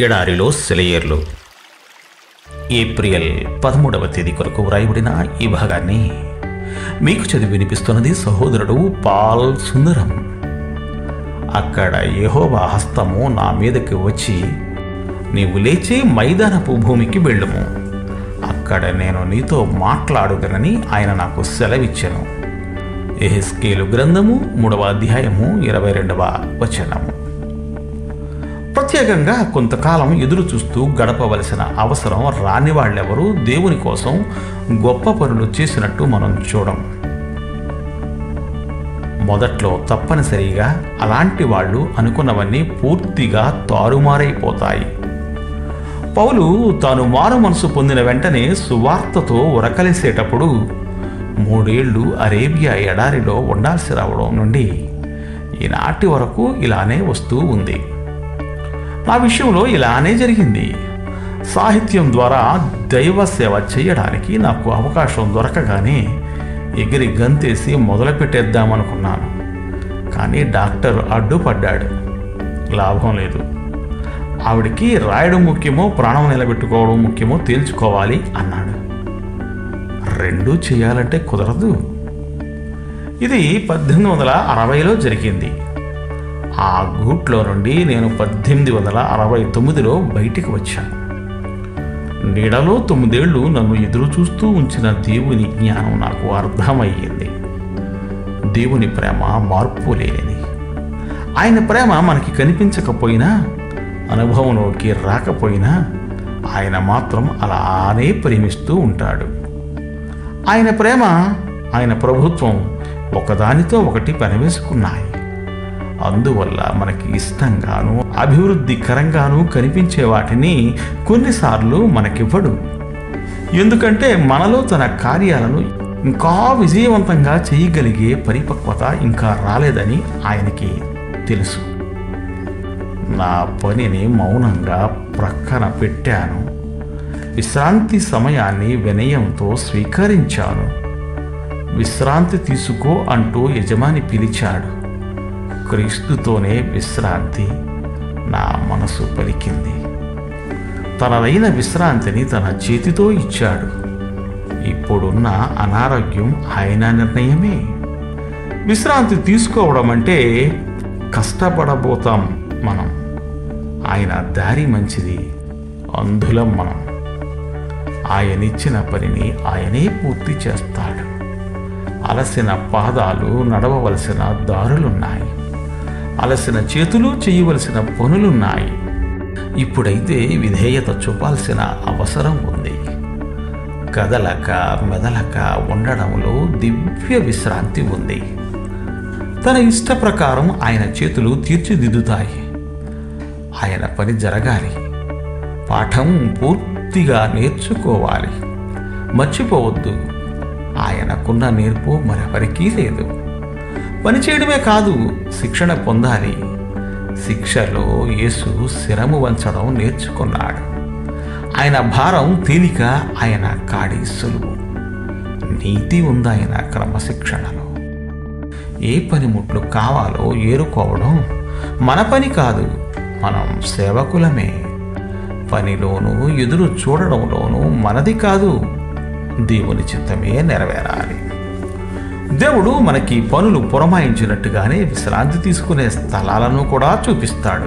ఎడారిలో సెలయేర్లు. ఏప్రిల్ పదమూడవ తేదీ కొరకు వ్రాయబడిన ఈ భాగాన్ని మీకు చదివి వినిపిస్తున్నది సహోదరుడు పాల్ సుందరం. అక్కడ యహోవా హస్తము నా మీదకి వచ్చి నీవు లేచి మైదానపు భూమికి వెళ్ళుము. అక్కడ నేను నీతో మాట్లాడుగనని ఆయన నాకు సెలవిచ్చాను. ఎహెస్కేలు గ్రంథము మూడవ అధ్యాయము ఇరవై రెండవ వచనము. ప్రత్యేకంగా కొంతకాలం ఎదురు చూస్తూ గడపవలసిన అవసరం రాని వాళ్ళెవరూ దేవుని కోసం గొప్ప పనులు చేసినట్టు మనం చూడం. మొదట్లో తప్పనిసరిగా అలాంటి వాళ్ళు అనుకున్నవన్నీ పూర్తిగా తారుమారైపోతాయి. పౌలు తాను మారు మనసు పొందిన వెంటనే సువార్తతో ఉరకలేసేటప్పుడు మూడేళ్ళు అరేబియా ఎడారిలో ఉండాల్సి రావడం నుండి ఈనాటి వరకు ఇలానే వస్తూ ఉంది. నా విషయంలో ఇలానే జరిగింది. సాహిత్యం ద్వారా దైవ సేవ చేయడానికి నాకు అవకాశం దొరకగానే ఎగిరి గంతేసి మొదలుపెట్టేద్దామనుకున్నాను. కానీ డాక్టర్ అడ్డుపడ్డాడు. లాభం లేదు. ఆవిడికి రాయడం ముఖ్యమో ప్రాణం నిలబెట్టుకోవడం ముఖ్యమో తేల్చుకోవాలి అన్నాడు. రెండూ చేయాలంటే కుదరదు. ఇది పద్దెనిమిది వందల అరవైలో జరిగింది. ఆ గూట్లో నుండి నేను పద్దెనిమిది వందల అరవై తొమ్మిదిలో బయటికి వచ్చాను. నీడలో తొమ్మిదేళ్ళు నన్ను ఎదురు చూస్తూ ఉంచిన దేవుని జ్ఞానం నాకు అర్థమయ్యింది. దేవుని ప్రేమ మార్పు లేనిది. ఆయన ప్రేమ మనకి కనిపించకపోయినా అనుభవంలోకి రాకపోయినా ఆయన మాత్రం అలానే ప్రేమిస్తూ ఉంటాడు. ఆయన ప్రేమ ఆయన ప్రభుత్వం ఒకదానితో ఒకటి పనివేసుకున్నాయి. అందువల్ల మనకి ఇష్టంగాను అభివృద్ధికరంగాను కనిపించే వాటిని కొన్నిసార్లు మనకివ్వడు. ఎందుకంటే మనలో తన కార్యాలను ఇంకా విజయవంతంగా చేయగలిగే పరిపక్వత ఇంకా రాలేదని ఆయనకి తెలుసు. నా పనిని మౌనంగా ప్రక్కన పెట్టాను. విశ్రాంతి సమయాన్ని వినయంతో స్వీకరించాను. విశ్రాంతి తీసుకో అంటూ యజమాని పిలిచాడు. క్రీస్తుతోనే విశ్రాంతి నా మనసు పలికింది. తనదైన విశ్రాంతిని తన చేతితో ఇచ్చాడు. ఇప్పుడున్న అనారోగ్యం ఆయన నిర్ణయమే. విశ్రాంతి తీసుకోవడం అంటే కష్టపడబోతాం మనం. ఆయన దారి మంచిది అంధులం మనం. ఆయనిచ్చిన పనిని ఆయనే పూర్తి చేస్తాడు. అలసిన పాదాలు నడవవలసిన దారులున్నాయి. అలసిన చేతులు చేయవలసిన పనులున్నాయి. ఇప్పుడైతే విధేయత చూపాల్సిన అవసరం ఉంది. కదలక మెదలక ఉండడంలో దివ్య విశ్రాంతి ఉంది. తన ఇష్ట ప్రకారం ఆయన చేతులు తీర్చిదిద్దుతాయి. ఆయన పని జరగాలి. పాఠం పూర్తిగా నేర్చుకోవాలి. మర్చిపోవద్దు. ఆయనకున్న నేర్పు మరెవరికీ లేదు. పని చేయడమే కాదు శిక్షణ పొందాలి. శిక్షలో యేసు శిరము వంచడం నేర్చుకున్నాడు. ఆయన భారం తేలిక ఆయన కాడి సులువు. నీతి ఉందాయన క్రమశిక్షణలో. ఏ పనిముట్లు కావాలో ఏరుకోవడం మన పని కాదు మనం సేవకులమే. పనిలోనూ ఎదురు చూడడంలోనూ మనది కాదు. దేవుని చిత్తమే నెరవేరాలి. దేవుడు మనకి పనులు పురమాయించినట్టుగానే విశ్రాంతి తీసుకునే స్థలాలను కూడా చూపిస్తాడు.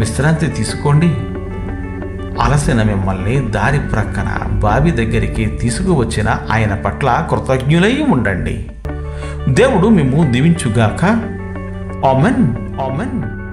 విశ్రాంతి తీసుకోండి. అలసిన మిమ్మల్ని దారి ప్రక్కన బావి దగ్గరికి తీసుకువచ్చిన ఆయన పట్ల కృతజ్ఞులై ఉండండి. దేవుడు మేము దీవించుగాక. ఆమెన్. ఆమెన్.